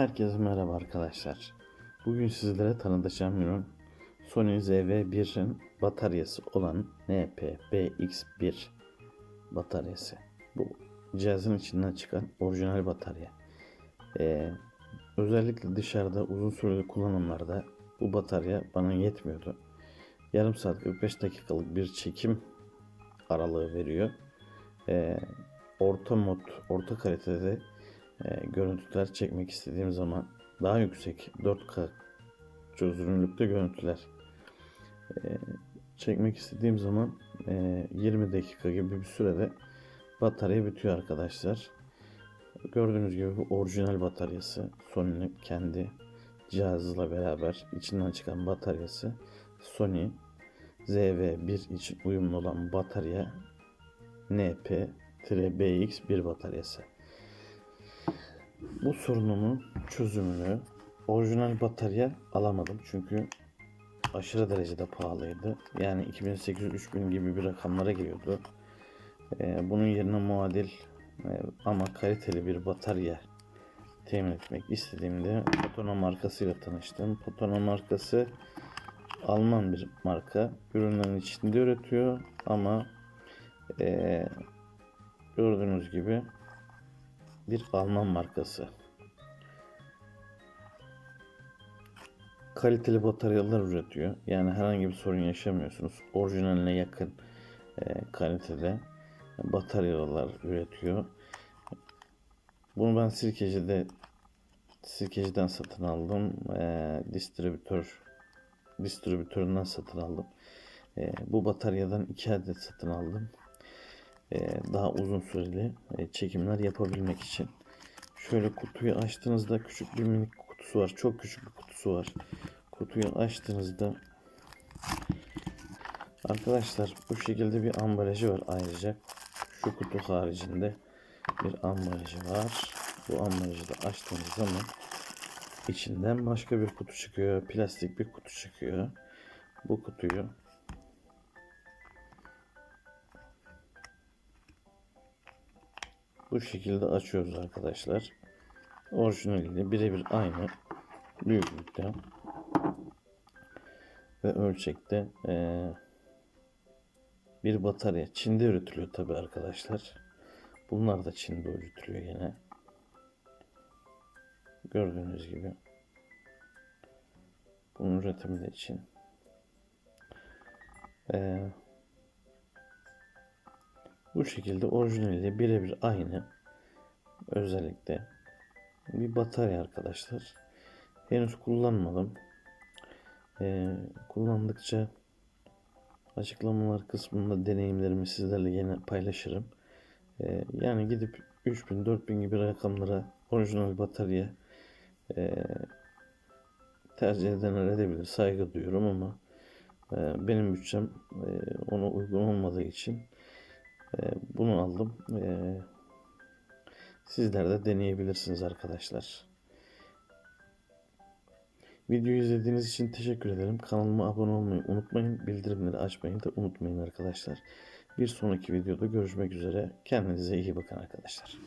Herkese merhaba arkadaşlar. Bugün sizlere tanıtacağım ürün Sony ZV-1'in bataryası olan NP-BX1 bataryası. Bu cihazın içinden çıkan orijinal batarya. Ee, özellikle dışarıda uzun süreli kullanımlarda bu batarya bana yetmiyordu. Yarım saat 45 dakikalık bir çekim aralığı veriyor. Ee, orta mod, orta kalitede e, görüntüler çekmek istediğim zaman daha yüksek 4K çözünürlükte görüntüler e, çekmek istediğim zaman e, 20 dakika gibi bir sürede batarya bitiyor arkadaşlar. Gördüğünüz gibi bu orijinal bataryası Sony'nin kendi cihazıyla beraber içinden çıkan bataryası Sony ZV1 için uyumlu olan batarya NP-BX1 bataryası. Bu sorunumun çözümünü orijinal batarya alamadım çünkü aşırı derecede pahalıydı. Yani 2800-3000 gibi bir rakamlara geliyordu. Ee, bunun yerine muadil e, ama kaliteli bir batarya temin etmek istediğimde Potona markasıyla tanıştım. Potona markası Alman bir marka. Ürünlerin içinde üretiyor ama e, gördüğünüz gibi bir Alman markası. Kaliteli bataryalar üretiyor. Yani herhangi bir sorun yaşamıyorsunuz. Orijinaline yakın e, kalitede bataryalar üretiyor. Bunu ben Sirkeci'de Sirkeci'den satın aldım. E, distribütör distribütöründen satın aldım. E, bu bataryadan iki adet satın aldım. E, daha uzun süreli e, çekimler yapabilmek için. Şöyle kutuyu açtığınızda küçük bir minik kutusu var. Çok küçük bir kutusu var. Kutuyu açtığınızda arkadaşlar bu şekilde bir ambalajı var ayrıca. Şu kutu haricinde bir ambalajı var. Bu ambalajı da açtığınız zaman içinden başka bir kutu çıkıyor. Plastik bir kutu çıkıyor. Bu kutuyu bu şekilde açıyoruz arkadaşlar. Orijinaliyle birebir aynı büyüklükte ve ölçekte ee, bir batarya. Çin'de üretiliyor tabi arkadaşlar. Bunlar da Çin'de üretiliyor yine. Gördüğünüz gibi. Bunun üretimi de için. Ee, bu şekilde orijinaliyle birebir aynı özellikle bir batarya arkadaşlar. Henüz kullanmadım. Ee, kullandıkça açıklamalar kısmında deneyimlerimi sizlerle yine paylaşırım. Ee, yani gidip 3000-4000 gibi rakamlara orijinal batarya e, tercih edenler edebilir. Saygı duyuyorum ama e, benim bütçem e, ona uygun olmadığı için bunu aldım. E, sizler de deneyebilirsiniz arkadaşlar. Videoyu izlediğiniz için teşekkür ederim. Kanalıma abone olmayı unutmayın. Bildirimleri açmayı da unutmayın arkadaşlar. Bir sonraki videoda görüşmek üzere. Kendinize iyi bakın arkadaşlar.